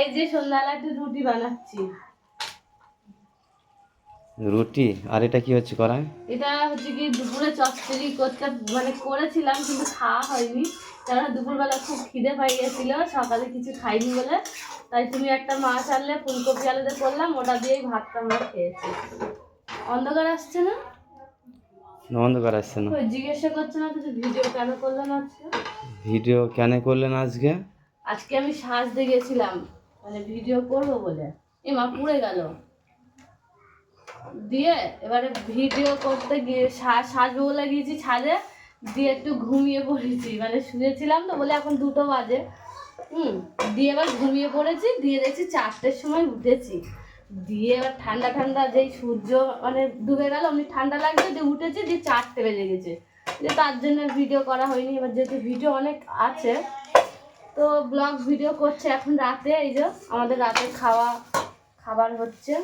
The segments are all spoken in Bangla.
এই যে সন্ধ্যাবেলা একটু রুটি বানাচ্ছি। রুটি? আর এটা কি হচ্ছে করা এটা হচ্ছে কি দুপুরে চচ্চড়ি করতে মানে করেছিলাম কিন্তু খাওয়া হয়নি। কারণ দুপুরবেলা খুব খিদে পাই গেছিল সকালে কিছু খাইনি বলে। তাই তুমি একটা মাছ আনলে ফুলকপি আলুতে করলাম ওটা দিয়েই ভাতটা আমরা খেয়েছি। অন্ধকার আসছে না? অন্ধকার আসছে না। জিজ্ঞাসা করছে না তো ভিডিও কেন করল না আজকে? ভিডিও কেন করলেন আজকে? আজকে আমি সাজতে গেছিলাম মানে ভিডিও করব বলে। এ মা, পুড়ে গেল। দিয়ে এবারে ভিডিও করতে গিয়ে সাজবো বলে গিয়েছি ছাদে, দিয়ে একটু ঘুমিয়ে পড়েছি। মানে শুয়েছিলাম তো বলে এখন দুটো বাজে। হুম, দিয়ে এবার ঘুমিয়ে পড়েছি, দিয়ে দেখছি চারটের সময় উঠেছি। দিয়ে এবার ঠান্ডা ঠান্ডা যেই সূর্য মানে ডুবে গেল, অমনি ঠান্ডা লাগছে দিয়ে উঠেছি, দিয়ে চারটে বেজে গেছে। যে তার জন্য ভিডিও করা হয়নি। এবার যেহেতু ভিডিও অনেক আছে তো ব্লগ ভিডিও করছে এখন রাতে, এই যে আমাদের রাতে খাওয়া, খাবার হচ্ছে।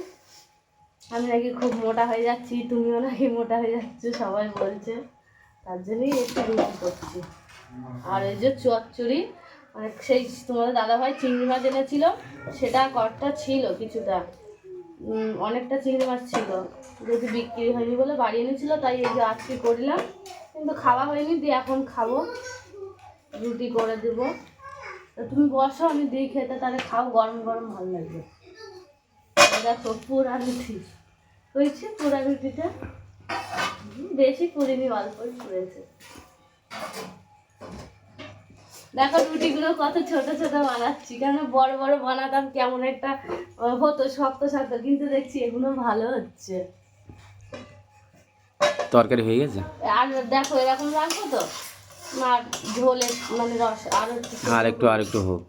আমি নাকি খুব মোটা হয়ে যাচ্ছি, তুমিও নাকি মোটা হয়ে যাচ্ছ, সবাই বলছে। তার জন্যই একটু রুটি করছি। আর এই যে চচ্চড়ি মানে সেই তোমাদের দাদাভাই চিংড়ি মাছ এনেছিল, সেটা কটটা ছিল কিছুটা। অনেকটা চিংড়ি মাছ ছিল। যেহেতু বিক্রি হয়নি বলে বাড়ি এনেছিল, তাই এই যে আজকে করলাম। কিন্তু খাওয়া হয়নি, দিয়ে এখন খাব। রুটি করে দেবো। তুমি বসো আমি দিই খেতে তাহলে খাও গরম গরম ভালো লাগবে। দেখো পুরা রুটি হয়েছে পুরা রুটিটা বেশি পুরিনি অল্পই পুড়েছে দেখো রুটিগুলো কত ছোট ছোট বানাচ্ছি। কেন বড় বড় বানাতাম কেমন একটা হতো শক্ত শক্ত কিন্তু দেখছি এগুলো ভালো হচ্ছে। তরকারি হয়ে গেছে? আর দেখো এরকম রাখব তো? মানে রস আর আর একটু আর একটু হোক।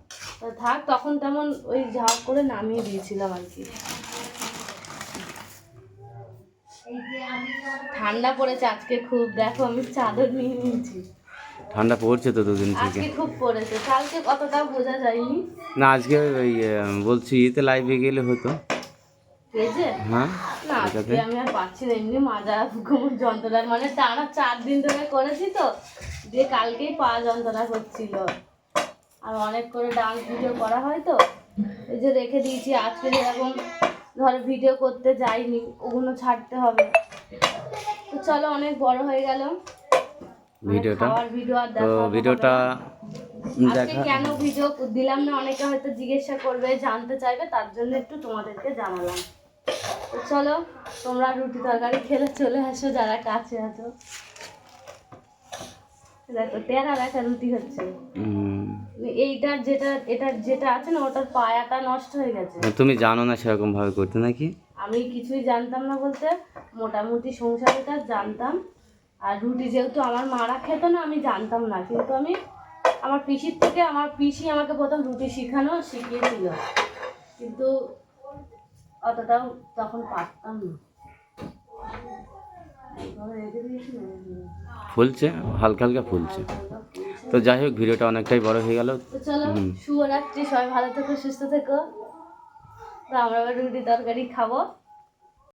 থাক তখন তেমন ওই ঝাপ করে নামিয়ে দিয়েছিলাম আর কি। ঠান্ডা পড়েছে আজকে খুব দেখো আমি চাদর নিয়ে নিয়েছি। ঠান্ডা পড়ছে তো দুদিন থেকে। আজকে খুব পড়েছে কালকে কতটা বোঝা যায়নি। না আজকে ওই বলছি ইতে লাইভে গেলে হতো। হ্যাঁ আমি আর পাচ্ছি না এমনি মাজা কোমর মানে টানা চার দিন ধরে করেছি তো দিয়ে কালকেই পা যন্ত্রণা করছিল। আর অনেক করে ডান্স ভিডিও করা হয় তো এই যে রেখে দিয়েছি। আজকে যেরকম ধরো ভিডিও করতে যাইনি ওগুলো ছাড়তে হবে। তো চলো অনেক বড় হয়ে গেল। ভিডিওটা। তো ভিডিওটা আজকে কেন ভিডিও দিলাম না? অনেকে হয়তো জিজ্ঞাসা করবে জানতে চাইবে তার জন্য একটু তোমাদেরকে জানালাম। চলো তোমরা রুটি তরকারি খেলে চলে আসো যারা কাছে আছো। দেখো টেরা একটা রুটি হচ্ছে। এইটার যেটা এটার যেটা আছে না ওটার পায়াটা নষ্ট হয়ে গেছে। তুমি জানো না সেরকম ভাবে করতে নাকি? আমি কিছুই জানতাম না বলতে মোটামুটি সংসারটা জানতাম। আর রুটি যেহেতু আমার মারা খেত না আমি জানতাম না। কিন্তু আমি আমার পিসির থেকে আমার পিসি আমাকে প্রথম রুটি শেখানো শিখিয়েছিল। কিন্তু অতটাও তখন পারতাম না। ফুলছে হালকা হালকা ফুলছে। তো যাই হোক ভিডিওটা অনেকটাই বড় হয়ে গেল। চলো শুভরাত্রি সবাই ভালো থেকো সুস্থ থেকো। তো আমরা রুটি তরকারি খাব।